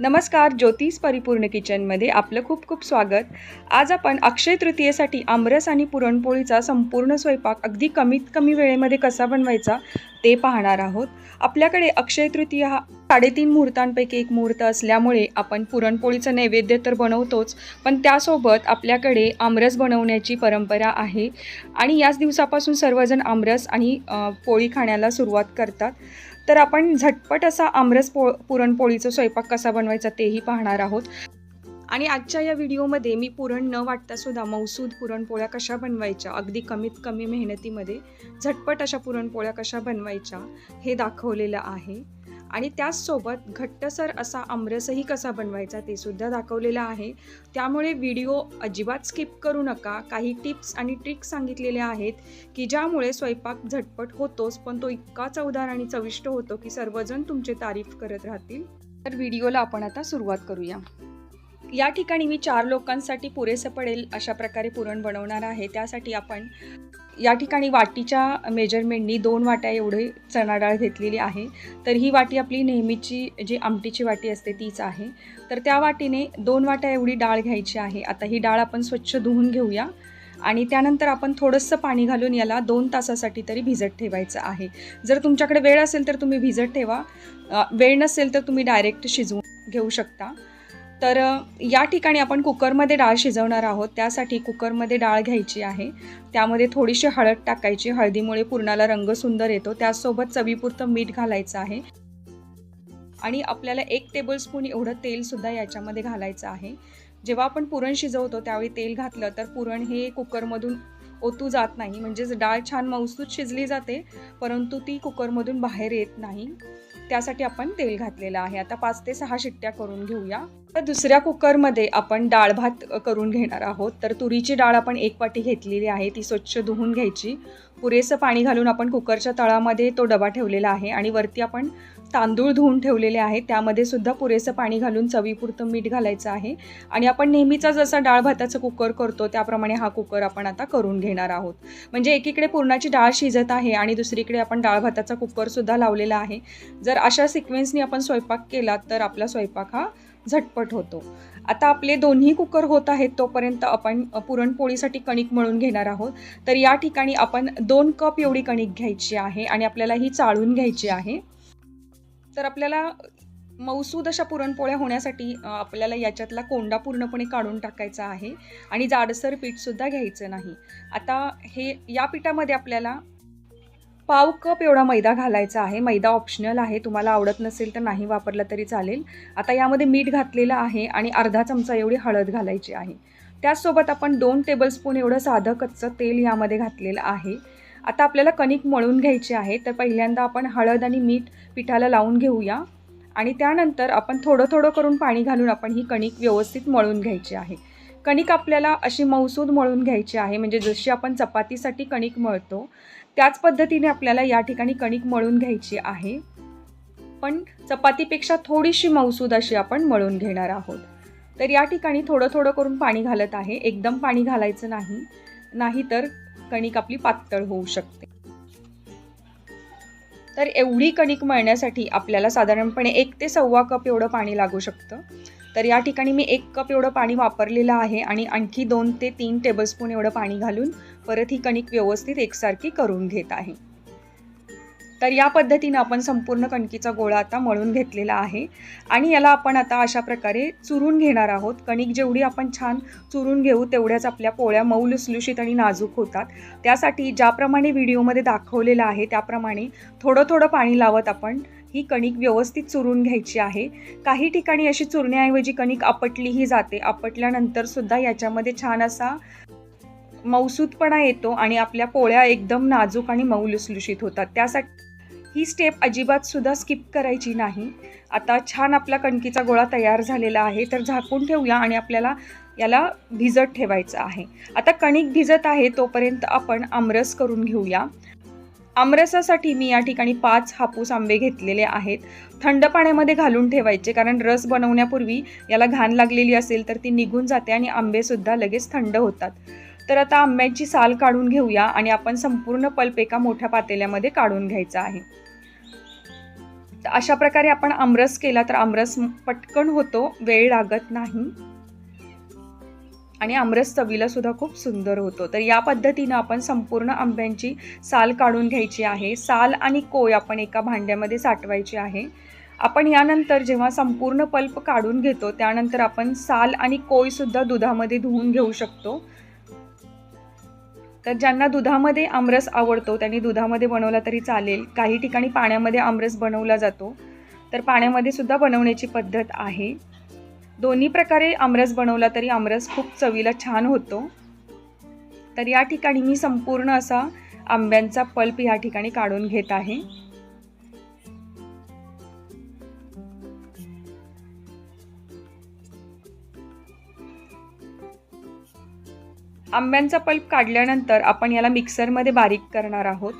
नमस्कार ज्योतिष परिपूर्ण किचनमध्ये आपलं खूप खूप स्वागत. आज आपण अक्षय तृतीयेसाठी आमरस आणि पुरणपोळीचा संपूर्ण स्वयंपाक अगदी कमीत कमी वेळेमध्ये कसा बनवायचा ते पाहणार आहोत. आपल्याकडे अक्षय तृतीय हा साडेतीन मुहूर्तांपैकी एक मुहूर्त असल्यामुळे आपण पुरणपोळीचं नैवेद्य तर बनवतोच पण त्यासोबत आपल्याकडे आमरस बनवण्याची परंपरा आहे आणि याच दिवसापासून सर्वजण आमरस आणि पोळी खाण्याला सुरुवात करतात. तर आपण झटपट असा आमरस पो पुरणपोळीचा स्वयंपाक कसा बनवायचा तेही पाहणार आहोत. आणि आजच्या या व्हिडिओमध्ये मी पुरण न वाटता सुद्धा मौसूद पुरणपोळ्या कशा बनवायच्या अगदी कमीत कमी मेहनतीमध्ये झटपट अशा पुरणपोळ्या कशा बनवायच्या हे दाखवलेलं आहे. आणि त्याचसोबत घट्टसर असा आमरसही कसा बनवायचा ते सुद्धा दाखवलेलं आहे. त्यामुळे व्हिडिओ अजिबात स्किप करू नका. काही टिप्स आणि ट्रिक्स सांगितलेल्या आहेत की ज्यामुळे स्वयंपाक झटपट होतोच पण तो इतका चवदार आणि चविष्ट होतो की सर्वजण तुमचे तारीफ करत राहतील. तर व्हिडिओला आपण आता सुरुवात करूया. या ठिकाणी मी चार लोकांसाठी पुरेसं पडेल अशा प्रकारे पुरण बनवणार आहे. त्यासाठी आपण या ठिकाणी वाटीच्या मेजरमेंटनी दोन वाट्या एवढे चणा डाळ घेतलेली आहे. तर ही वाटी आपली नेहमीची जी आमटीची वाटी असते तीच आहे. तर त्या वाटीने दोन वाट्या एवढी डाळ घ्यायची आहे. आता ही डाळ आपण स्वच्छ धुवून घेऊया आणि त्यानंतर आपण थोडंसं पाणी घालून याला दोन तासासाठी तरी भिजत ठेवायचं आहे. जर तुमच्याकडे वेळ असेल तर तुम्ही भिजत ठेवा. वेळ नसेल तर तुम्ही डायरेक्ट शिजवून घेऊ शकता. तर या ठिकाणी आपण कुकरमध्ये डाळ शिजवणार आहोत. त्यासाठी कुकरमध्ये डाळ घ्यायची आहे. त्यामध्ये थोडीशी हळद टाकायची. हळदीमुळे पुरणाला रंग सुंदर येतो. त्याचसोबत चवीपुरतं मीठ घालायचं आहे. आणि आपल्याला एक टेबलस्पून एवढं तेलसुद्धा याच्यामध्ये घालायचं आहे. जेव्हा आपण पुरण शिजवतो त्यावेळी तेल घातलं तर पुरण हे कुकरमधून ओतू जात नाही. म्हणजेच डाळ छान मौसूद शिजली जाते परंतु ती कुकरमधून बाहेर येत नाही. त्यासाठी आपण तेल घातलेलं आहे. आता पाच ते सहा शिट्ट्या करून घेऊया. तर दुसऱ्या कुकरमध्ये आपण डाळ भात करून घेणार आहोत. तर तुरीची डाळ आपण एक वाटी घेतलेली आहे. ती स्वच्छ धुवून घ्यायची. पुरेसं पाणी घालून आपण कुकरच्या तळामध्ये तो डबा ठेवलेला आहे आणि वरती आपण तांदूळ धुवून ठेवलेले आहे त्यामध्ये सुद्धा पुरेसं पाणी घालून चवीपुरतं मीठ घालायचं आहे. आणि आपण नेहमीचा जसा डाळ भाताचा कुकर करतो त्याप्रमाणे हा कुकर आपण आता करून घेणार आहोत. म्हणजे एकीकडे पुरणाची डाळ शिजत आहे आणि दुसरीकडे आपण डाळ भाताचा कुकरसुद्धा लावलेला आहे. जर अशा सिक्वेन्सनी आपण स्वयंपाक केला तर आपला स्वयंपाक हा झटपट होतो. आता आपले दोन्ही कुकर होत आहेत तोपर्यंत आपण पुरणपोळीसाठी कणिक मळून घेणार आहोत. तर या ठिकाणी आपण दोन कप एवढी कणिक घ्यायची आहे आणि आपल्याला ही चाळून घ्यायची आहे. तर आपल्याला मौसूद अशा पुरणपोळ्या होण्यासाठी आपल्याला याच्यातला कोंडा पूर्णपणे काढून टाकायचा आहे आणि जाडसर पीठसुद्धा घ्यायचं नाही. आता हे या पिठामध्ये आपल्याला पाव कप एवढा मैदा घालायचा आहे. मैदा ऑप्शनल आहे. तुम्हाला आवडत नसेल तर नाही वापरला तरी चालेल. आता यामध्ये मीठ घातलेलं आहे आणि अर्धा चमचा एवढी हळद घालायची आहे. त्याचसोबत आपण दोन टेबलस्पून एवढं साधं कच्चं तेल यामध्ये घातलेलं आहे. आता आपल्याला कणिक मळून घ्यायची आहे तर पहिल्यांदा आपण हळद आणि मीठ पिठाला लावून घेऊया. आणि त्यानंतर आपण थोडं थोडं करून पाणी घालून आपण ही कणिक व्यवस्थित मळून घ्यायची आहे. कणिक आपल्याला अशी मौसूद मळून घ्यायची आहे म्हणजे जशी आपण चपातीसाठी कणिक मळतो त्याच पद्धतीने आपल्याला या ठिकाणी कणिक मळून घ्यायची आहे. पण चपातीपेक्षा थोडीशी मौसूद अशी आपण मळून घेणार आहोत. तर या ठिकाणी थोडं थोडं करून पाणी घालत आहे. एकदम पाणी घालायचं नाही. नाही तर कणिक आपली पातळ होऊ शकते. तर एवढी कणिक मळण्यासाठी आपल्याला साधारणपणे एक ते सव्वा कप एवढं पाणी लागू शकतं. तर या ठिकाणी मी एक कप एवढं पाणी वापरलेलं आहे आणि आणखी दोन ते तीन टेबलस्पून एवढं पाणी घालून परत ही कणिक व्यवस्थित एकसारखी करून घेत आहे. तर या पद्धतीनं आपण संपूर्ण कणकीचा गोळा आता मळून घेतलेला आहे. आणि याला आपण आता अशा प्रकारे चुरून घेणार आहोत. कणिक जेवढी आपण छान चुरून घेऊ तेवढ्याच आपल्या पोळ्या मऊ लुसलुशीत आणि नाजूक होतात. त्यासाठी ज्याप्रमाणे व्हिडिओमध्ये दाखवलेलं आहे त्याप्रमाणे थोडं थोडं पाणी लावत आपण ही कणिक व्यवस्थित चुरून घ्यायची आहे. काही ठिकाणी अशी चुरण्याऐवजी कणिक आपटलीही जाते. आपटल्यानंतर सुद्धा याच्यामध्ये छान असा मौसूदपणा येतो आणि आपल्या पोळ्या एकदम नाजूक आणि मऊ लुसलुशीत होतात. त्यासाठी ही स्टेप अजिबात सुद्धा स्किप करायची नाही. आता छान आपला कणकीचा गोळा तयार झालेला आहे तर झाकून ठेवूया आणि आपल्याला याला भिजत ठेवायचं आहे. आता कणिक भिजत आहे तोपर्यंत आपण आमरस करून घेऊया. आमरसासाठी मी या ठिकाणी पाच हापूस आंबे घेतलेले आहेत. थंड पाण्यामध्ये घालून ठेवायचे कारण रस बनवण्यापूर्वी याला घाण लागलेली असेल तर ती निघून जाते आणि आंबेसुद्धा लगेच थंड होतात. तर आता आंब्याची साल काढून घेऊया आणि आपण संपूर्ण पल्प एका मोठ्या पातेल्यामध्ये काढून घ्यायचा आहे. तर अशा प्रकारे आपण आमरस केला तर आमरस पटकन होतो वेळ लागत नाही. आणि आमरस चवीला सुद्धा खूप सुंदर होतो. तर या पद्धतीनं आपण संपूर्ण आंब्यांची साल काढून घ्यायची आहे. साल आणि कोय आपण एका भांड्यामध्ये साठवायची आहे. आपण यानंतर जेव्हा संपूर्ण पल्प काढून घेतो त्यानंतर आपण साल आणि कोयसुद्धा दुधामध्ये धुवून घेऊ शकतो. तर ज्यांना दुधामध्ये आमरस आवडतो त्यांनी दुधामध्ये बनवला तरी चालेल. काही ठिकाणी पाण्यामध्ये आमरस बनवला जातो. तर पाण्यामध्ये सुद्धा बनवण्याची पद्धत आहे. दोन्ही प्रकारे आमरस बनवला तरी आमरस खूप चवीला छान होतो. तर या ठिकाणी मी संपूर्ण असा आंब्यांचा पल्प या ठिकाणी काढून घेत आहे. आंब्यांचा पल्प काढल्यानंतर आपण याला मिक्सरमध्ये बारीक करणार आहोत.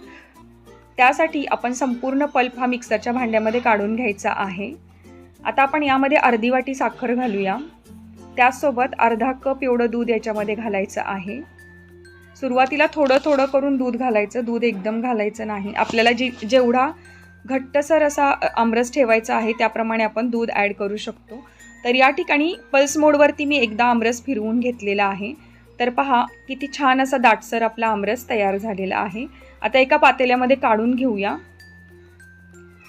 त्यासाठी आपण संपूर्ण पल्प हा मिक्सरच्या भांड्यामध्ये काढून घ्यायचा आहे. आता आपण यामध्ये अर्धी वाटी साखर घालूया. त्याचसोबत अर्धा कप एवढं दूध याच्यामध्ये घालायचं आहे. सुरुवातीला थोडं थोडं करून दूध घालायचं. दूध एकदम घालायचं नाही. आपल्याला जी जेवढा घट्टसर असा आमरस ठेवायचा आहे त्याप्रमाणे आपण दूध ॲड करू शकतो. तर या ठिकाणी पल्स मोडवरती मी एकदा आमरस फिरवून घेतलेला आहे. तर पहा किती छान असा दाटसर आपला आमरस तयार झालेला आहे. आता एका पातेल्यामध्ये काढून घेऊया.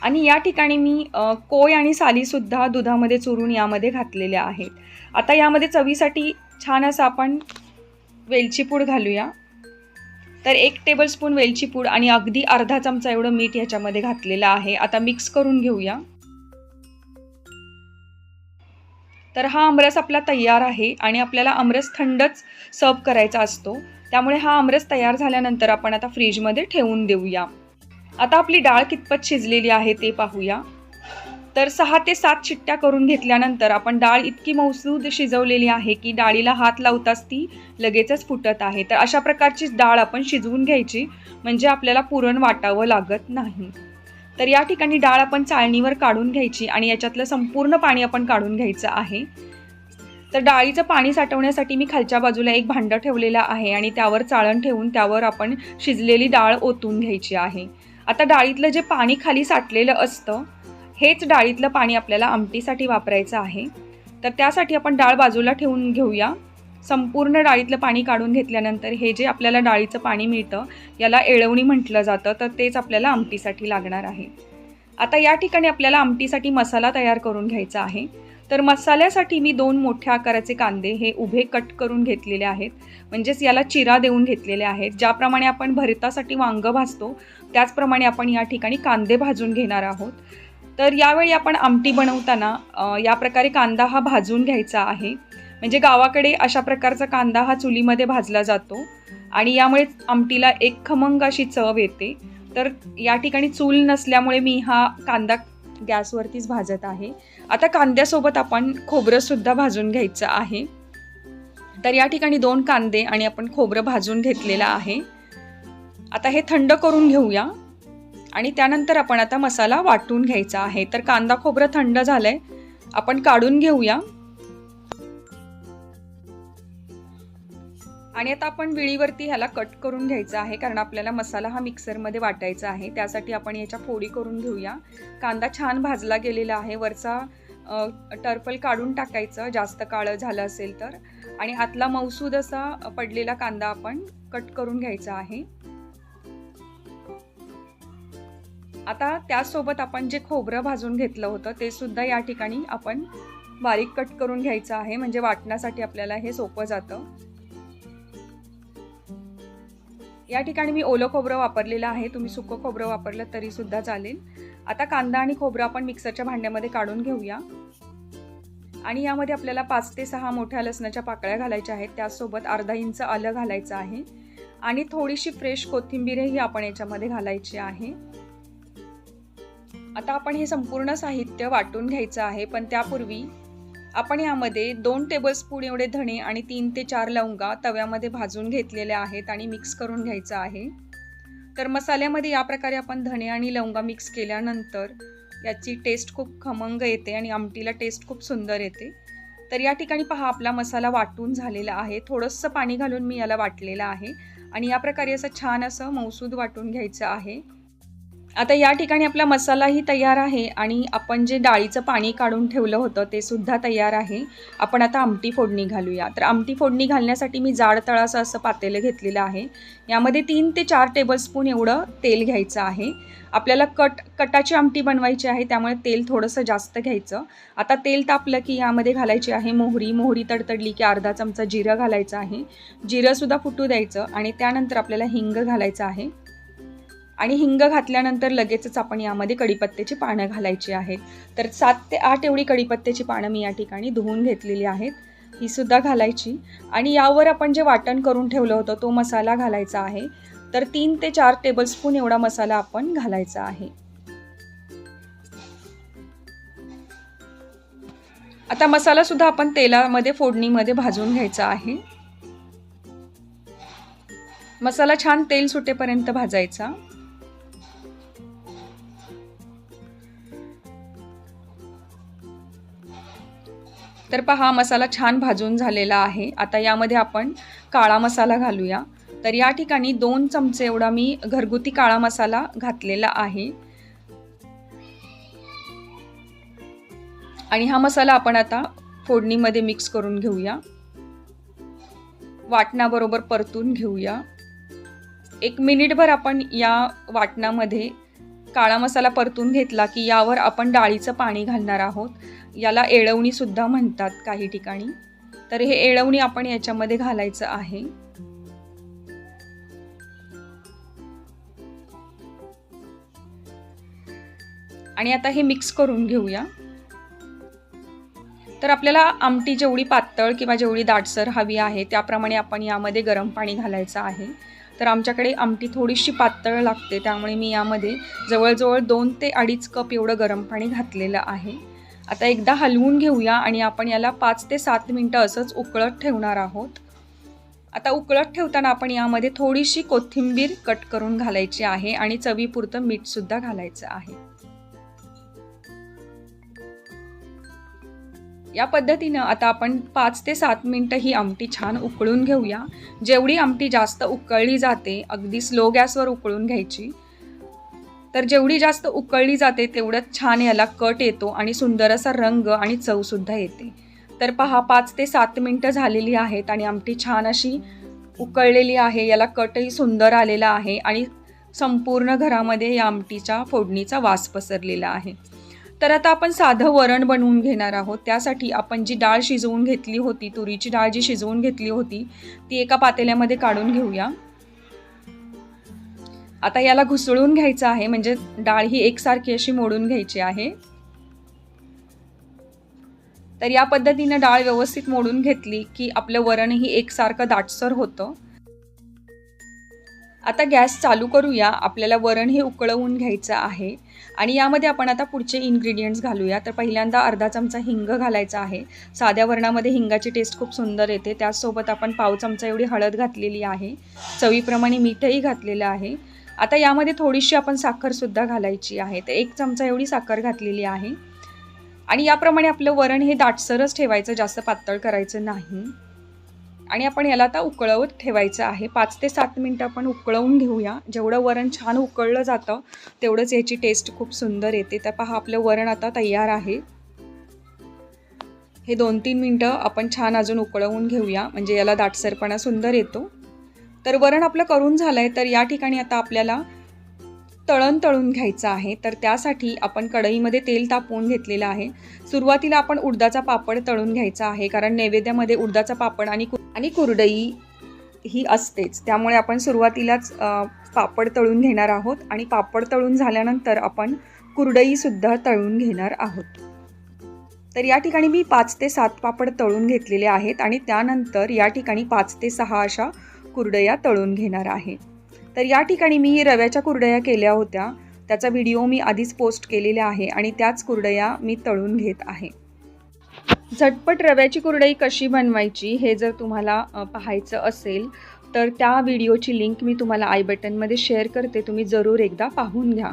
आणि या ठिकाणी मी कोय आणि सालीसुद्धा दुधामध्ये चुरून यामध्ये घातलेल्या आहेत. आता यामध्ये चवीसाठी छान असं आपण वेलची पूड घालूया. तर एक टेबलस्पून वेलची पूड आणि अगदी अर्धा चमचा एवढं मीठ याच्यामध्ये घातलेलं आहे. आता मिक्स करून घेऊया. तर हा आमरस आपला तयार आहे आणि आपल्याला आमरस थंडच सर्व करायचा असतो. त्यामुळे हा आमरस तयार झाल्यानंतर आपण आता फ्रीजमध्ये ठेवून देऊया. आता आपली डाळ कितपत शिजलेली आहे ते पाहूया. तर सहा ते सात शिट्ट्या करून घेतल्यानंतर आपण डाळ इतकी मौसूद शिजवलेली आहे की डाळीला हात लावताच ती लगेचच फुटत आहे. तर अशा प्रकारची डाळ आपण शिजवून घ्यायची म्हणजे आपल्याला पुरण वाटावं लागत नाही. तर या ठिकाणी डाळ आपण चाळणीवर काढून घ्यायची आणि याच्यातलं संपूर्ण पाणी आपण काढून घ्यायचं आहे. तर डाळीचं पाणी साठवण्यासाठी मी खालच्या बाजूला एक भांडं ठेवलेलं आहे आणि त्यावर चाळण ठेवून त्यावर आपण शिजलेली डाळ ओतून घ्यायची आहे. आता डाळीतलं जे पाणी खाली साठलेलं असतं हेच डाळीतलं पाणी आपल्याला आमटीसाठी वापरायचं आहे. तर त्यासाठी आपण डाळ बाजूला ठेवून घेऊया. संपूर्ण डाळीतलं पाणी काढून घेतल्यानंतर हे जे आपल्याला डाळीचं पाणी मिळतं याला एळवणी म्हटलं जातं तर तेच आपल्याला आमटीसाठी लागणार आहे. आता या ठिकाणी आपल्याला आमटीसाठी मसाला तयार करून घ्यायचा आहे. तर मसाल्यासाठी मी दोन मोठ्या आकाराचे कांदे हे उभे कट करून घेतलेले आहेत. म्हणजेच याला चिरा देऊन घेतलेले आहेत. ज्याप्रमाणे आपण भरतासाठी वांगं भाजतो त्याचप्रमाणे आपण या ठिकाणी कांदे भाजून घेणार आहोत. तर यावेळी आपण आमटी बनवताना या प्रकारे कांदा हा भाजून घ्यायचा आहे. म्हणजे गावाकडे अशा प्रकारचा कांदा हा चुलीमध्ये भाजला जातो आणि यामुळे आमटीला एक खमंग अशी चव येते. तर या ठिकाणी चूल नसल्यामुळे मी हा कांदा गॅसवरतीच भाजत आहे. आता कांद्यासोबत आपण खोबरंसुद्धा भाजून घ्यायचं आहे. तर या ठिकाणी दोन कांदे आणि आपण खोबरं भाजून घेतलेलं आहे. आता हे थंड करून घेऊया. आणि त्यानंतर आपण आता मसाला वाटून घ्यायचा आहे. तर कांदा खोबरं थंड झालं आहे आपण काढून घेऊया. आणि आता आपण विळीवरती ह्याला कट करून घ्यायचा आहे कारण आपल्याला मसाला हा मिक्सरमध्ये वाटायचा आहे. त्यासाठी आपण याच्या फोडी करून घेऊया. कांदा छान भाजला गेलेला आहे. वरचा टर्फल काढून टाकायचं. जास्त काळं झालं असेल तर. आणि आतला मौसूद असा पडलेला कांदा आपण कट करून घ्यायचा आहे. आता त्यासोबत आपण जे खोबरं भाजून घेतलं होतं ते सुद्धा या ठिकाणी आपण बारीक कट करून घ्यायचं आहे. म्हणजे वाटण्यासाठी आपल्याला हे सोपं जातं. या ठिकाणी मी ओलं खोबरं वापरलेलं आहे. तुम्ही सुकं खोबरं वापरलं तरीसुद्धा चालेल. आता कांदा आणि खोबरं आपण मिक्सरच्या भांड्यामध्ये काढून घेऊया. आणि यामध्ये आपल्याला पाच ते सहा मोठ्या लसणाच्या पाकळ्या घालायच्या आहेत. त्यासोबत अर्धा इंच आलं घालायचं आहे. आणि थोडीशी फ्रेश कोथिंबीरही आपण याच्यामध्ये घालायची आहे. आता आपण हे संपूर्ण साहित्य वाटून घ्यायचं आहे. पण त्यापूर्वी आपण यामध्ये दोन टेबलस्पून एवढे धणे आणि तीन ते चार लवंगा तव्यामध्ये भाजून घेतलेल्या आहेत आणि मिक्स करून घ्यायचं आहे. तर मसाल्यामध्ये या प्रकारे आपण धणे आणि लवंगा मिक्स केल्यानंतर याची टेस्ट खूप खमंग येते आणि आमटीला टेस्ट खूप सुंदर येते. तर या ठिकाणी पहा आपला मसाला वाटून झालेला आहे. थोडंसं पाणी घालून मी याला वाटलेलं आहे. आणि या प्रकारे असं छान असं मौसूद वाटून घ्यायचं आहे. आता या ठिकाणी आपला मसालाही तयार आहे आणि आपण जे डाळीचं पाणी काढून ठेवलं होतं ते सुद्धा तयार आहे. आपण आता आमटी फोडणी घालूया. तर आमटी फोडणी घालण्यासाठी मी जाड तळाचं असं पातेलं घेतलेलं आहे. यामध्ये तीन ते चार टेबलस्पून एवढं तेल घ्यायचं आहे. आपल्याला कट कटाची आमटी बनवायची आहे त्यामुळे तेल थोडंसं जास्त घ्यायचं. आता तेल तापलं की यामध्ये घालायची आहे मोहरी. मोहरी तडतडली की अर्धा चमचा जिरं घालायचं आहे. जिरंसुद्धा फुटू द्यायचं आणि त्यानंतर आपल्याला हिंग घालायचं आहे. आणि हिंग घातल्यानंतर लगेचच आपण यामध्ये कढीपत्त्याची पानं घालायची आहेत. तर सात ते आठ एवढी कढीपत्त्याची पानं मी या ठिकाणी धुवून घेतलेली आहेत. ही सुद्धा घालायची. आणि यावर आपण जे वाटण करून ठेवलं होतं तो मसाला घालायचा आहे. तर तीन ते चार टेबलस्पून एवढा मसाला आपण घालायचा आहे. आता मसाला सुद्धा आपण तेलामध्ये फोडणीमध्ये भाजून घ्यायचा आहे. मसाला छान तेल सुटेपर्यंत भाजायचा. तर पहा मसाला छान भाजून झालेला आहे. आता यामध्ये आपण काळा मसाला घालूया. तर या ठिकाणी दोन चमचे एवढा मी घरगुती काळा मसाला घातलेला आहे. आणि हा मसाला आपण आता फोडणीमध्ये मिक्स करून घेऊया. वाटणाबरोबर परतून घेऊया. एक मिनिटभर आपण या वाटणामध्ये काळा मसाला परतून घेतला की यावर आपण डाळीचं पाणी घालणार आहोत. याला एळवणीसुद्धा म्हणतात काही ठिकाणी. तर हे एळवणी आपण याच्यामध्ये घालायचं आहे. आणि आता हे मिक्स करून घेऊया. तर आपल्याला आमटी जेवढी पातळ किंवा जेवढी दाटसर हवी आहे त्याप्रमाणे आपण यामध्ये गरम पाणी घालायचं आहे. तर आमच्याकडे आमटी थोडीशी पातळ लागते त्यामुळे मी यामध्ये जवळजवळ दोन ते अडीच कप एवढं गरम पाणी घातलेलं आहे. आता एकदा हलवून घेऊया आणि आपण याला पाच ते सात मिनटं असंच उकळत ठेवणार आहोत. आता उकळत ठेवताना आपण यामध्ये थोडीशी कोथिंबीर कट करून घालायची आहे आणि चवीपुरतं मीठसुद्धा घालायचं आहे. या पद्धतीनं आता आपण पाच ते सात मिनटं ही आमटी छान उकळून घेऊया. जेवढी आमटी जास्त उकळली जाते अगदी स्लो गॅसवर उकळून घ्यायची. तर जेवढी जास्त उकळली जाते तेवढंच छान याला कट येतो आणि सुंदर असा रंग आणि चवसुद्धा येते. तर पहा पाच ते सात मिनटं झालेली आहेत आणि आमटी छान अशी उकळलेली आहे. याला कटही सुंदर आलेला आहे आणि संपूर्ण घरामध्ये या आमटीच्या फोडणीचा वास पसरलेला आहे. तर आता आपण साधं वरण बनवून घेणार आहोत. त्यासाठी आपण जी डाळ शिजवून घेतली होती तुरीची डाळ जी शिजवून घेतली होती ती एका पातेल्यामध्ये काढून घेऊया. आता याला घुसळून घ्यायचं आहे म्हणजे डाळ ही एकसारखी अशी मोडून घ्यायची आहे. तर या पद्धतीनं डाळ व्यवस्थित मोडून घेतली की आपलं वरणही एकसारखं दाटसर होतं. आता गॅस चालू करूया आपल्याला वरण हे उकळवून घ्यायचं आहे. आणि यामध्ये आपण आता पुढचे इन्ग्रेडियंट्स घालूया. तर पहिल्यांदा अर्धा चमचा हिंग घालायचा आहे. साध्या वरणामध्ये हिंगाची टेस्ट खूप सुंदर येते. त्याचसोबत आपण पाव चमचा एवढी हळद घातलेली आहे. चवीप्रमाणे मीठही घातलेलं आहे. आता यामध्ये थोडीशी आपण साखरसुद्धा घालायची आहे. तर एक चमचा एवढी साखर घातलेली आहे. आणि याप्रमाणे आपलं वरण हे दाटसरच ठेवायचं जास्त पातळ करायचं नाही. आणि आपण याला आता उकळवत ठेवायचं आहे. पाच ते सात मिनटं आपण उकळवून घेऊया. जेवढं वरण छान उकळलं जातं तेवढंच याची टेस्ट खूप सुंदर येते. तर पहा आपलं वरण आता तयार आहे. हे दोन तीन मिनटं आपण छान अजून उकळवून घेऊया. म्हणजे याला दाटसरपणा सुंदर येतो. तर वरण आपलं करून झालं आहे तर या ठिकाणी आता आपल्याला तळण तळून घ्यायचं आहे. तर त्यासाठी आपण कढईमध्ये तेल तापवून घेतलेलं आहे. सुरुवातीला आपण उडदाचा पापड तळून घ्यायचा आहे कारण नैवेद्यामध्ये उडदाचा पापड आणि आणि कुरडई ही असतेच. त्यामुळे आपण सुरुवातीलाच पापड तळून घेणार आहोत आणि पापड तळून झाल्यानंतर आपण कुरडईसुद्धा तळून घेणार आहोत. तर या ठिकाणी मी पाच ते सात पापड तळून घेतलेले आहेत आणि त्यानंतर या ठिकाणी पाच ते सहा अशा कुरडया तळून घेणार आहे. तर या ठिकाणी मी रव्याच्या कुरडया केल्या होत्या. त्याचा व्हिडिओ मी आधीच पोस्ट केलेला आहे आणि त्याच कुरडया मी तळून घेत आहे. झटपट रव्याची कुरडई कशी बनवायची हे जर तुम्हाला पाहायचं असेल तर त्या व्हिडिओची लिंक मी तुम्हाला आय बटनमध्ये शेअर करते. तुम्ही जरूर एकदा पाहून घ्या.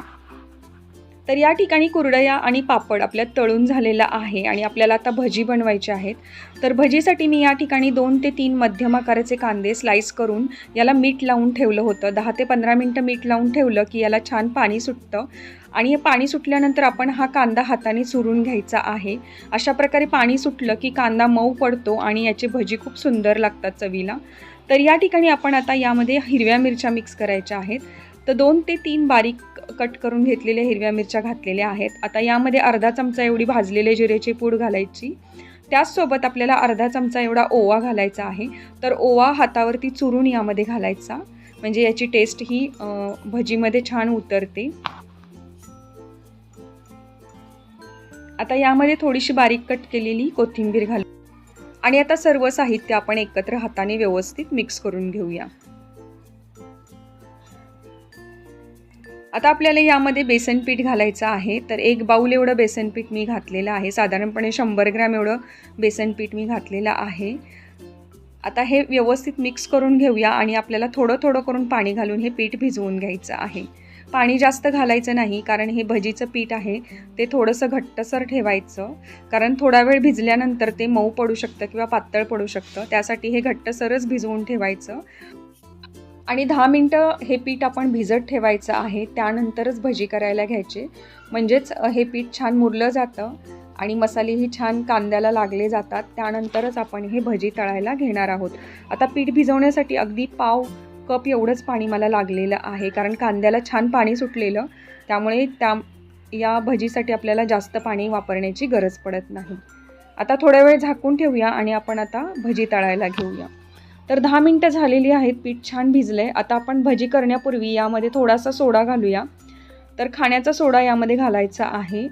तर या ठिकाणी कुरडया आणि पापड आपल्या तळून झालेला आहे आणि आपल्याला आता भजी बनवायची आहेत. तर भजीसाठी मी या ठिकाणी दोन ते तीन मध्यम आकाराचे कांदे स्लाईस करून याला मीठ लावून ठेवलं होतं. दहा ते पंधरा मिनटं मीठ लावून ठेवलं की याला छान पाणी सुटतं. आणि हे पाणी सुटल्यानंतर आपण हा कांदा हाताने चुरून घ्यायचा आहे. अशा प्रकारे पाणी सुटलं की कांदा मऊ पडतो आणि याची भजी खूप सुंदर लागतात चवीला. तर या ठिकाणी आपण आता यामध्ये हिरव्या मिरच्या मिक्स करायच्या आहेत. तर दोन ते तीन बारीक कट करून घेतलेल्या हिरव्या मिरच्या घातलेल्या आहेत. आता यामध्ये अर्धा चमचा एवढी भाजलेले जिरेची पूड घालायची. त्याचसोबत आपल्याला अर्धा चमचा एवढा ओवा घालायचा आहे. तर ओवा हातावरती चुरून यामध्ये घालायचा. म्हणजे याची टेस्ट ही भजीमध्ये छान उतरते. आता यामध्ये थोडीशी बारीक कट केलेली कोथिंबीर घालू. आणि आता सर्व साहित्य आपण एकत्र हाताने व्यवस्थित मिक्स करून घेऊया. आता आपल्याला यामध्ये बेसन पीठ घालायचं आहे. तर एक बाऊल एवढं बेसन पीठ मी घातलेलं आहे. साधारणपणे शंभर ग्रॅम एवढं बेसन पीठ मी घातलेलं आहे. आता हे व्यवस्थित मिक्स करून घेऊया आणि आपल्याला थोडं थोडं करून पाणी घालून हे पीठ भिजवून घ्यायचं आहे. पाणी जास्त घालायचं नाही कारण हे भजीचं पीठ आहे. ते थोडंसं घट्टसर ठेवायचं कारण थोडा वेळ भिजल्यानंतर ते मऊ पडू शकतं किंवा पातळ पडू शकतं. त्यासाठी हे घट्टसरच भिजवून ठेवायचं. आणि दहा मिनटं हे पीठ आपण भिजत ठेवायचं आहे त्यानंतरच भजी करायला घ्यायचे. म्हणजेच हे पीठ छान मुरलं जातं आणि मसालेही छान कांद्याला लागले जातात त्यानंतरच आपण हे भजी तळायला घेणार आहोत. आता पीठ भिजवण्यासाठी अगदी पाव कप एवढंच पाणी मला लागलेलं आहे कारण कांद्याला छान पाणी सुटलेलं त्यामुळे त्या या भजीसाठी आपल्याला जास्त पाणी वापरण्याची गरज पडत नाही. आता थोड्या वेळ झाकून ठेवूया आणि आपण आता भजी तळायला घेऊया. तर दहा मिनटं झालेली आहेत पीठ छान भिजलं आहे आता आपण भजी करण्यापूर्वी यामध्ये थोडासा सोडा घालूया. तर खाण्याचा सोडा यामध्ये घालायचा आहे.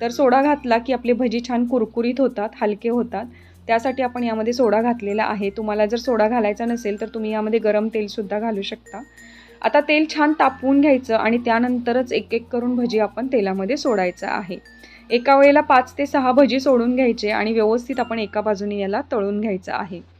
तर सोडा घातला की आपले भजी छान कुरकुरीत होतात हलके होतात. त्यासाठी आपण यामध्ये सोडा घातलेला आहे. तुम्हाला जर सोडा घालायचा नसेल तर तुम्ही यामध्ये गरम तेलसुद्धा घालू शकता. आता तेल छान तापवून घ्यायचं आणि त्यानंतरच एक एक करून भजी आपण तेलामध्ये सोडायचं आहे. एका वेळेला पाच ते सहा भजी सोडून घ्यायचे आणि व्यवस्थित आपण एका बाजूने याला तळून घ्यायचं आहे.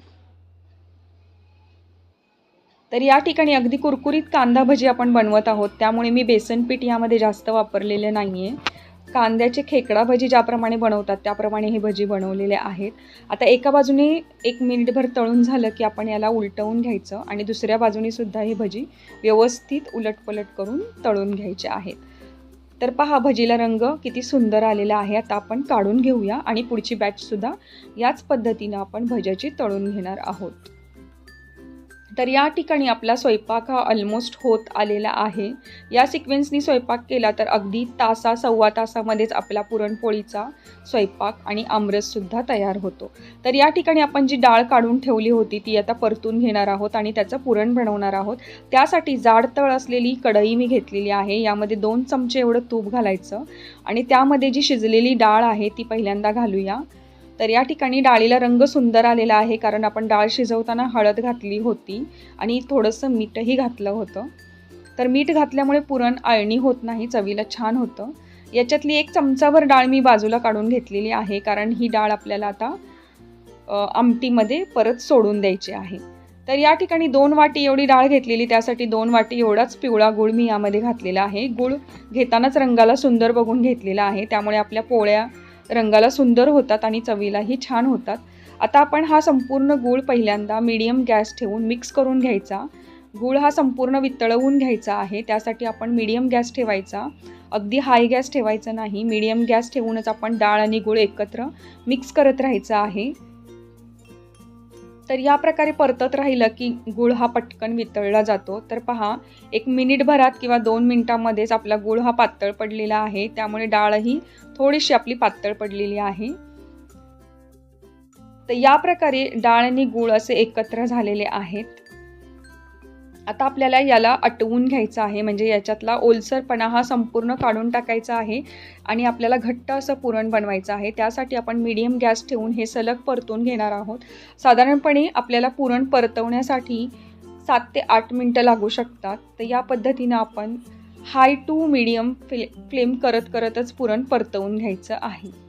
तर या ठिकाणी अगदी कुरकुरीत कांदा भजी आपण बनवत आहोत. त्यामुळे मी बेसन पीठ यामध्ये जास्त वापरलेले नाही आहे कांद्याचे खेकडा भजी ज्याप्रमाणे बनवतात त्याप्रमाणे हे भजी बनवलेले आहेत. आता एका बाजूने एक मिनिटभर तळून झालं की आपण याला उलटवून घ्यायचं आणि दुसऱ्या बाजूनेसुद्धा ही भजी व्यवस्थित उलटपलट करून तळून घ्यायचे आहेत. तर पहा भजीला रंग किती सुंदर आलेला आहे. आता आपण काढून घेऊया आणि पुढची बॅचसुद्धा याच पद्धतीनं आपण भज्याची तळून घेणार आहोत. तर या ठिकाणी आपला स्वयंपाक हा ऑलमोस्ट होत आलेला आहे. या सिक्वेन्सनी स्वयंपाक केला तर अगदी तासा सव्वा तासामध्येच आपला पुरणपोळीचा स्वयंपाक आणि आमरससुद्धा तयार होतो. तर या ठिकाणी आपण जी डाळ काढून ठेवली होती ती आता परतून घेणार आहोत आणि त्याचं पुरण बनवणार आहोत. त्यासाठी जाडतळ असलेली कढई मी घेतलेली आहे. यामध्ये दोन चमचे एवढं तूप घालायचं आणि त्यामध्ये जी शिजलेली डाळ आहे ती पहिल्यांदा घालूया. तर या ठिकाणी डाळीला रंग सुंदर आलेला आहे कारण आपण डाळ शिजवताना हळद घातली होती आणि थोडंसं मीठही घातलं होतं. तर मीठ घातल्यामुळे पुरण आळणी होत नाही चवीला छान होतं. याच्यातली एक चमचाभर डाळ मी बाजूला काढून घेतलेली आहे कारण ही डाळ आपल्याला आता आमटीमध्ये परत सोडून द्यायची आहे. तर या ठिकाणी दोन वाटी एवढी डाळ घेतलेली त्यासाठी दोन वाटी एवढाच पिवळा गुळ मी यामध्ये घातलेला आहे. गुळ घेतानाच रंगाला सुंदर बघून घेतलेला आहे त्यामुळे आपल्या पोळ्या रंगाला सुंदर होतात आणि चवीलाही छान होतात. आता आपण हा संपूर्ण गूळ पहिल्यांदा मीडियम गॅस ठेवून मिक्स करून घ्यायचा. गूळ हा संपूर्ण वितळवून घ्यायचा आहे. त्यासाठी आपण मीडियम गॅस ठेवायचा. अगदी हाय गॅस ठेवायचा नाही. मीडियम गॅस ठेवूनच आपण डाळ आणि गूळ एकत्र मिक्स करत राहायचं आहे. तर या प्रकारे परतत राहिलं की गुळ हा पटकन वितळला जातो. तर पहा एक मिनिटभरात किंवा दोन मिनटामध्येच आपला गुळ हा पातळ पडलेला आहे. त्यामुळे डाळही थोडीशी आपली पातळ पडलेली आहे. तर या प्रकारे डाळ आणि गूळ असे एकत्र झालेले आहेत. आता आपल्याला याला आटवून घ्यायचं आहे म्हणजे याच्यातला ओलसरपणा हा संपूर्ण काढून टाकायचा आहे आणि आपल्याला घट्ट असं पुरण बनवायचं आहे. त्यासाठी आपण मीडियम गॅस ठेवून हे सलग परतून घेणार आहोत. साधारणपणे आपल्याला पुरण परतवण्यासाठी सात ते आठ मिनटं लागू शकतात. तर या पद्धतीनं आपण हाय टू मीडियम फ्ले फ्लेम करत करतच पुरण परतवून घ्यायचं आहे.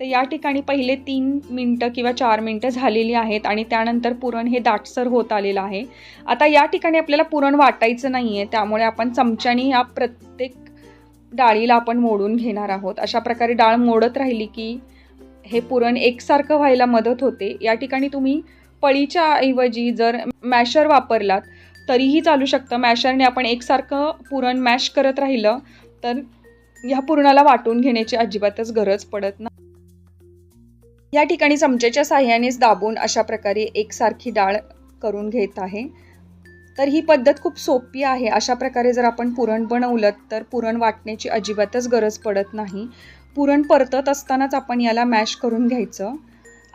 तर या ठिकाणी पहिले तीन मिनटं किंवा चार मिनटं झालेली आहेत आणि त्यानंतर पुरण हे दाटसर होत आलेलं आहे. आता या ठिकाणी आपल्याला पुरण वाटायचं नाही आहे त्यामुळे आपण चमच्याने या प्रत्येक डाळीला आपण मोडून घेणार आहोत. अशा प्रकारे डाळ मोडत राहिली की हे पुरण एकसारखं व्हायला मदत होते. या ठिकाणी तुम्ही पळीच्या ऐवजी जर मॅशर वापरलात तरीही चालू शकतं. मॅशरने आपण एकसारखं पुरण मॅश करत राहिलं तर ह्या पुरणाला वाटून घेण्याची अजिबातच गरज पडत नाही. या ठिकाणी चमच्याच्या साह्यानेच दाबून अशा प्रकारे एकसारखी डाळ करून घेत आहे. तर ही पद्धत खूप सोपी आहे. अशा प्रकारे जर आपण पुरण बनवलं तर पुरण वाटण्याची अजिबातच गरज पडत नाही. पुरण परतत असतानाच आपण याला मॅश करून घ्यायचं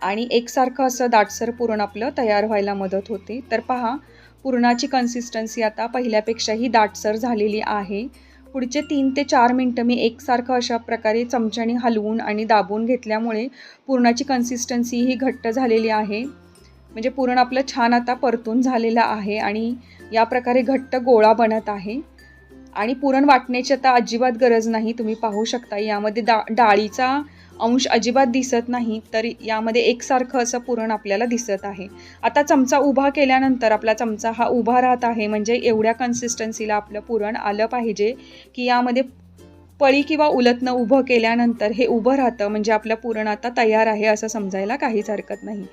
आणि एकसारखं असं दाटसर पुरण आपलं तयार व्हायला मदत होते. तर पहा पुरणाची कन्सिस्टन्सी आता पहिल्यापेक्षाही दाटसर झालेली आहे. पुढचे तीन ते चार मिनटं मी एकसारखं अशा प्रकारे चमच्याने हलवून आणि दाबून घेतल्यामुळे पुरणाची कन्सिस्टन्सी ही घट्ट झालेली आहे. म्हणजे पुरण आपलं छान आता परतून झालेलं आहे आणि या प्रकारे घट्ट गोळा बनत आहे. आणि पुरण वाटण्याची आता अजिबात गरज नाही तुम्ही पाहू शकता. यामध्ये डा डाळीचा अंश अजिबात दिसत नाही तर यामध्ये एकसारखं असं पुरण आपल्याला दिसत आहे. आता चमचा उभा केल्यानंतर आपला चमचा हा उभा राहत आहे म्हणजे एवढ्या कन्सिस्टन्सीला आपलं पुरण आलं पाहिजे की यामध्ये पळी किंवा उलटणं उभं केल्यानंतर हे उभं राहतं म्हणजे आपलं पुरण आता तयार आहे असं समजायला काहीच हरकत नाही.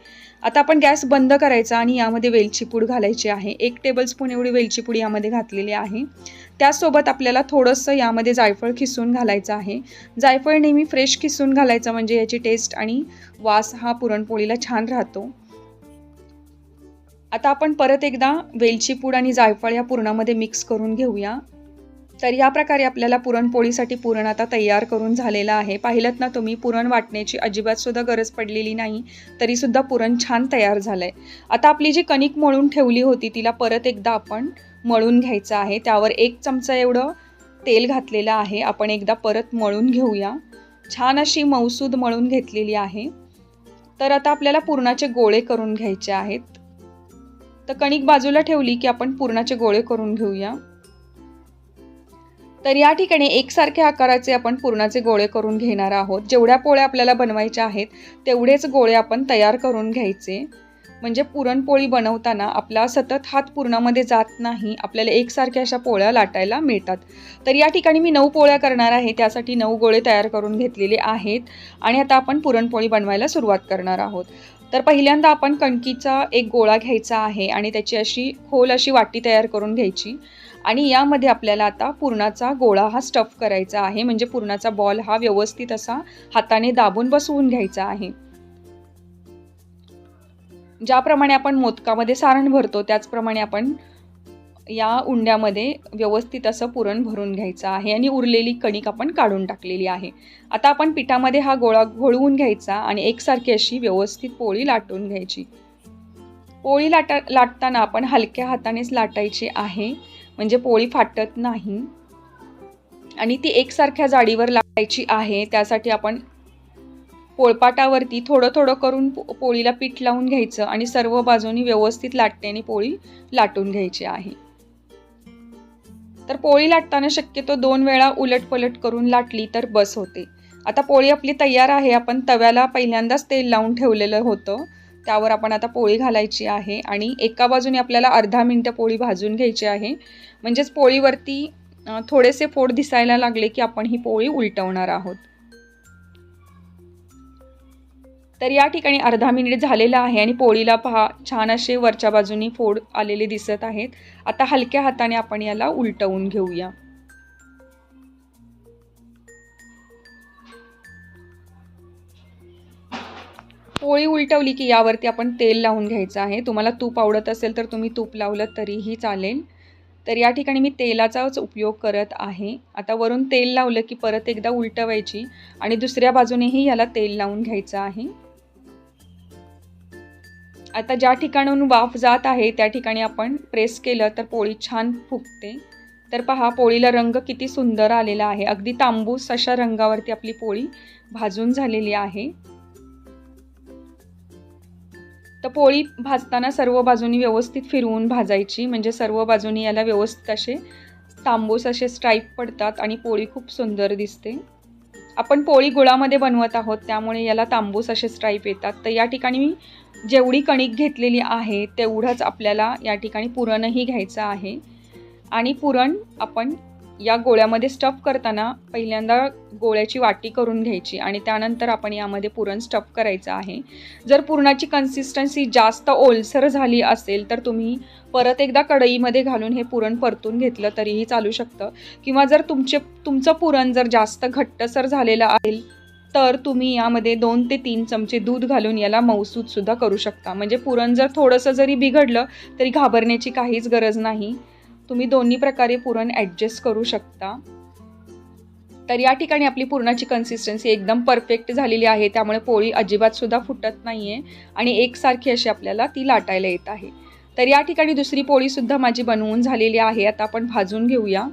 आता आपण गॅस बंद करायचा आणि यामध्ये वेलची पूड घालायची आहे. एक टेबलस्पून एवढी वेलची पूड यामध्ये घातलेली आहे. त्याचसोबत आपल्याला थोडंसं यामध्ये जायफळ खिसून घालायचं आहे. जायफळ नेहमी फ्रेश खिसून घालायचं म्हणजे याची टेस्ट आणि वास हा पुरणपोळीला छान राहतो. आता आपण परत एकदा वेलची पूड आणि जायफळ या पुरणामध्ये मिक्स करून घेऊया. तर या प्रकारे आपल्याला पुरणपोळीसाठी पुरण आता तयार करून झालेलं आहे. पाहिलं ना तुम्ही पुरण वाटण्याची अजिबातसुद्धा गरज पडलेली नाही तरीसुद्धा पुरण छान तयार झालं आहे आता आपली जी कणिक मळून ठेवली होती तिला परत एकदा आपण मळून घ्यायचं आहे. त्यावर एक चमचा एवढं तेल घातलेलं आहे. आपण एकदा परत मळून घेऊया. छान अशी मौसूद मळून घेतलेली आहे. तर आता आपल्याला पुरणाचे गोळे करून घ्यायचे आहेत. तर कणिक बाजूला ठेवली की आपण पुरणाचे गोळे करून घेऊया. तर या ठिकाणी एकसारख्या आकाराचे आपण पुरणाचे गोळे करून घेणार आहोत. जेवढ्या पोळ्या आपल्याला बनवायच्या आहेत तेवढेच गोळे आपण तयार करून घ्यायचे. म्हणजे पुरणपोळी बनवताना आपला सतत हात पुरणामध्ये जात नाही आपल्याला एकसारख्या अशा पोळ्या लाटायला मिळतात. तर या ठिकाणी मी नऊ पोळ्या करणार आहे त्यासाठी नऊ गोळे तयार करून घेतलेले आहेत आणि आता आपण पुरणपोळी बनवायला सुरुवात करणार आहोत. तर पहिल्यांदा आपण कणकीचा एक गोळा घ्यायचा आहे आणि त्याची अशी खोल अशी वाटी तयार करून घ्यायची. आणि यामध्ये आपल्याला आता पुरणाचा गोळा हा स्टफ करायचा आहे. म्हणजे पुरणाचा बॉल हा व्यवस्थित असा हाताने दाबून बसवून घ्यायचा आहे. ज्याप्रमाणे आपण मोदकामध्ये सारण भरतो त्याचप्रमाणे आपण या उंड्यामध्ये व्यवस्थित असं पुरण भरून घ्यायचं आहे आणि उरलेली कणिक आपण काढून टाकलेली आहे. आता आपण पिठामध्ये हा गोळा घोळवून घ्यायचा आणि एकसारखी अशी व्यवस्थित पोळी लाटून घ्यायची. पोळी लाटा लाटताना आपण हलक्या हातानेच लाटायची आहे. म्हणजे पोळी फाटत नाही. आणि ती एकसारख्या जाडीवर लाटायची आहे त्यासाठी आपण पोळपाटावरती थोडं थोडं करून पोळीला पीठ लावून घ्यायचं आणि सर्व बाजूनी व्यवस्थित लाटण्याने पोळी लाटून घ्यायची आहे. तर पोळी लाटताना शक्यतो दोन वेळा उलट पलट करून लाटली तर बस होते. आता पोळी आपली तयार आहे आपण तव्याला पहिल्यांदाच तेल लावून ठेवलेलं होतं. त्यावर आपण आता पोळी घालायची आहे आणि एका बाजूने आपल्याला अर्धा मिनटं पोळी भाजून घ्यायची आहे. म्हणजेच पोळीवरती थोडेसे फोड दिसायला लागले की आपण ही पोळी उलटवणार आहोत. तर या ठिकाणी अर्धा मिनिट झालेला आहे आणि पोळीला पहा छान असे वरच्या बाजूनी फोड आलेले दिसत आहेत. आता हलक्या हाताने आपण याला उलटवून घेऊया. पोळी उलटवली की यावरती आपण तेल लावून घ्यायचं आहे. तुम्हाला तूप आवडत असेल तर तुम्ही तूप लावलं तरीही चालेल. तर या ठिकाणी मी तेलाचाच उपयोग करत आहे. आता वरून तेल लावलं की परत एकदा उलटवायची आणि दुसऱ्या बाजूनेही याला तेल लावून घ्यायचं आहे. आता ज्या ठिकाणाहून वाफ जात आहे त्या ठिकाणी आपण प्रेस केलं तर पोळी छान फुगते. तर पहा पोळीला रंग किती सुंदर आलेला आहे. अगदी तांबूस अशा रंगावरती आपली पोळी भाजून झालेली आहे. तर पोळी भाजताना सर्व बाजूनी व्यवस्थित फिरवून भाजायची. म्हणजे सर्व बाजूनी याला व्यवस्थित असे तांबूस असे स्ट्राईप पडतात आणि पोळी खूप सुंदर दिसते. आपण पोळी गुळामध्ये बनवत आहोत त्यामुळे याला तांबूस असे स्ट्राईप येतात. तर या ठिकाणी मी जेवढी कणिक घेतलेली आहे तेवढंच आपल्याला या ठिकाणी पुरणही घ्यायचं आहे. आणि पुरण आपण या गोळ्यामध्ये स्टफ करताना पहिल्यांदा गोळ्याची वाटी करून घ्यायची आणि त्यानंतर आपण यामध्ये पुरण स्टफ करायचं आहे. जर पुरणाची कन्सिस्टन्सी जास्त ओलसर झाली असेल तर तुम्ही परत एकदा कढईमध्ये घालून हे पुरण परतून घेतलं तरीही चालू शकतं. किंवा जर तुमचे तुमचं पुरण जर जास्त घट्टसर झालेलं असेल तर तुम्ही यामध्ये दोन ते तीन चमचे दूध घालून याला मौसूदसुद्धा करू शकता. म्हणजे पुरण जर थोडंसं जरी बिघडलं तरी घाबरण्याची काहीच गरज नाही. तुम्ही दोन्ही प्रकारे पुरण ॲडजस्ट करू शकता. तर या ठिकाणी आपली पुरणाची कन्सिस्टन्सी एकदम परफेक्ट झालेली आहे. त्यामुळे पोळी अजिबातसुद्धा फुटत नाही आहे आणि एकसारखी अशी आपल्याला ती लाटायला येत आहे. तर या ठिकाणी दुसरी पोळीसुद्धा माझी बनवून झालेली आहे. आता आपण भाजून घेऊया.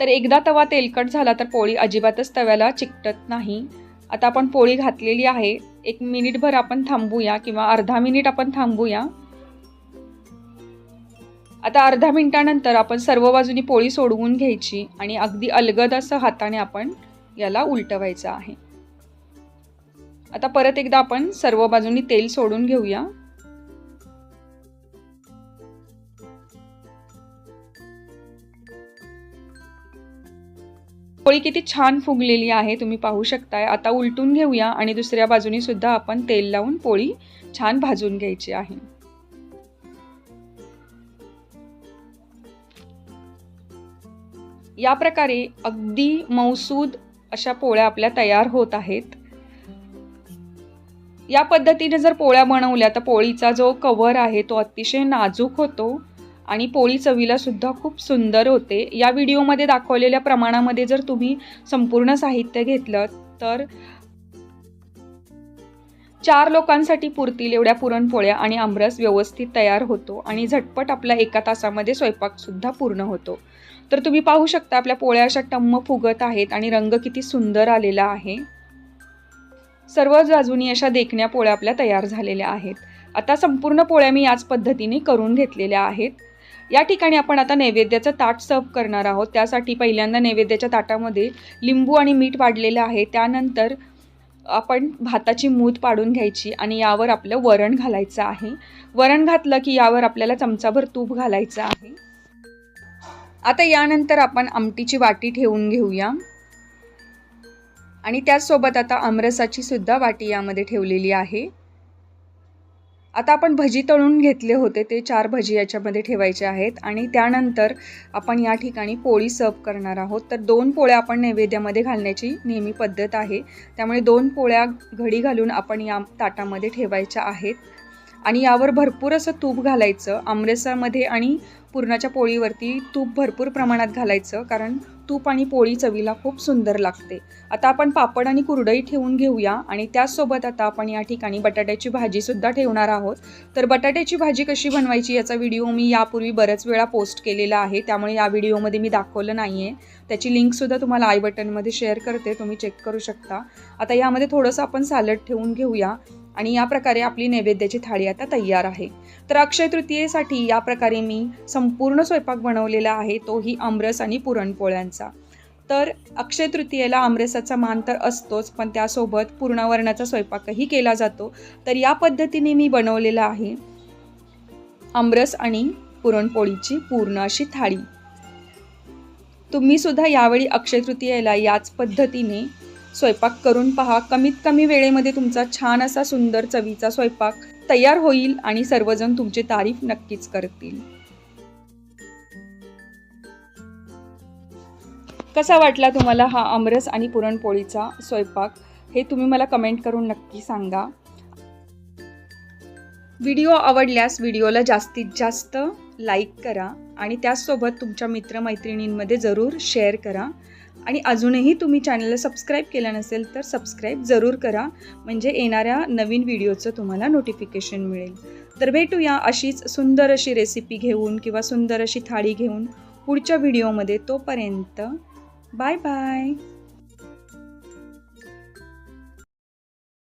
तर एकदा तवा तेलकट झाला तर पोळी अजिबातच तव्याला चिकटत नाही. आता आपण पोळी घातलेली आहे. एक मिनिटभर आपण थांबूया किंवा अर्धा मिनिट आपण थांबूया. आता अर्धा मिनिटानंतर आपण सर्व बाजूनी पोळी सोडवून घ्यायची आणि अगदी अलगद असं हाताने आपण याला उलटवायचं आहे. आता परत एकदा आपण सर्व बाजूनी तेल सोडून घेऊया. पोळी किती छान फुगलेली आहे तुम्ही पाहू शकताय. आता उलटून घेऊया आणि दुसऱ्या बाजूनी सुद्धा आपण तेल लावून पोळी छान भाजून घ्यायची आहे. या प्रकारे अगदी मौसूद अशा पोळ्या आपल्या तयार होत आहेत. या पद्धतीने जर पोळ्या बनवल्या तर पोळीचा जो कवर आहे तो अतिशय नाजूक होतो आणि पोळी चवीला सुद्धा खूप सुंदर होते. या व्हिडिओमध्ये दाखवलेल्या प्रमाणामध्ये जर तुम्ही संपूर्ण साहित्य घेतलं तर चार लोकांसाठी पुरतील एवढ्या पुरणपोळ्या आणि आमरस व्यवस्थित तयार होतो आणि झटपट आपला एका तासामध्ये स्वयंपाकसुद्धा पूर्ण होतो. तर तुम्ही पाहू शकता आपल्या पोळ्या अशा टम्म फुगत आहेत आणि रंग किती सुंदर आलेला आहे. सर्व बाजूनी अशा देखण्या पोळ्या आपल्या तयार झालेल्या आहेत. आता संपूर्ण पोळ्या मी याच पद्धतीने करून घेतलेल्या आहेत. या ठिकाणी आपण आता नैवेद्याचं ताट सर्व करणार आहोत. त्यासाठी पहिल्यांदा नैवेद्याच्या ताटामध्ये लिंबू आणि मीठ वाढलेलं आहे. त्यानंतर आपण भाताची मूत पाडून घ्यायची आणि यावर आपलं वरण घालायचं आहे. वरण घातलं की यावर आपल्याला चमचाभर तूप घालायचं आहे. आता यानंतर आपण आमटीची वाटी ठेवून घेऊया. आणि त्याचसोबत आता आमरसाची सुद्धा वाटी यामध्ये ठेवलेली आहे. आता आपण भजी तळून घेतले होते ते चार भजी याच्यामध्ये ठेवायचे आहेत आणि त्यानंतर आपण या ठिकाणी पोळी सर्व करणार आहोत. तर दोन पोळ्या आपण नैवेद्यामध्ये घालण्याची नेहमी पद्धत आहे. त्यामुळे दोन पोळ्या घडी घालून आपण या ताटामध्ये ठेवायच्या आहेत. आणि यावर भरपूर असं तूप घालायचं आमरसामध्ये आणि पुरणाच्या पोळीवरती तूप भरपूर प्रमाणात घालायचं कारण तूप आणि पोळी चवीला खूप सुंदर लागते. आता आपण पापड आणि कुरडई ठेवून घेऊया आणि त्याचसोबत आता आपण या ठिकाणी बटाट्याची भाजीसुद्धा ठेवणार आहोत. तर बटाट्याची भाजी कशी बनवायची याचा व्हिडिओ मी यापूर्वी बऱ्याच वेळा पोस्ट केलेला आहे. त्यामुळे या व्हिडिओमध्ये मी दाखवलं नाही आहे त्याची लिंकसुद्धा तुम्हाला आय बटनमध्ये शेअर करते तुम्ही चेक करू शकता. आता यामध्ये थोडंसं आपण सॅलड ठेवून घेऊया. आणि या प्रकारे आपली नैवेद्याची थाळी आता तयार आहे. तर अक्षय तृतीयेसाठी या प्रकारे मी संपूर्ण स्वयंपाक बनवलेला आहे तोही आमरस आणि पुरणपोळ्यांचा. तर अक्षय तृतीयेला आमरसाचा मान तर असतोच पण त्यासोबत पूर्णवर्णाचा स्वयंपाकही केला जातो. तर या पद्धतीने मी बनवलेला आहे आमरस आणि पुरणपोळीची पूर्ण अशी थाळी. तुम्ही सुद्धा यावेळी अक्षय तृतीयेला याच पद्धतीने स्वयंपाक करून पहा. कमीत कमी वेळेमध्ये तुमचा छान असा सुंदर चवीचा स्वयंपाक तयार होईल आणि सर्वजण तुमची तारीफ नक्कीच करतील. कसा वाटला तुम्हाला हा आमरस आणि पुरणपोळीचा स्वयंपाक? हे तुम्ही मला कमेंट करून नक्की सांगा. व्हिडिओ आवडल्यास व्हिडिओला जास्तीत जास्त लाईक करा आणि त्याचसोबत तुमच्या मित्रमैत्रिणींमध्ये जरूर शेअर करा. आणि अजूनही तुम्ही चॅनलला सबस्क्राईब केलं नसेल तर सबस्क्राईब जरूर करा. म्हणजे येणाऱ्या नवीन व्हिडिओचं तुम्हाला नोटिफिकेशन मिळेल. तर भेटूया अशीच सुंदर अशी रेसिपी घेऊन किंवा सुंदर अशी थाळी घेऊन पुढच्या व्हिडिओमध्ये तोपर्यंत बाय बाय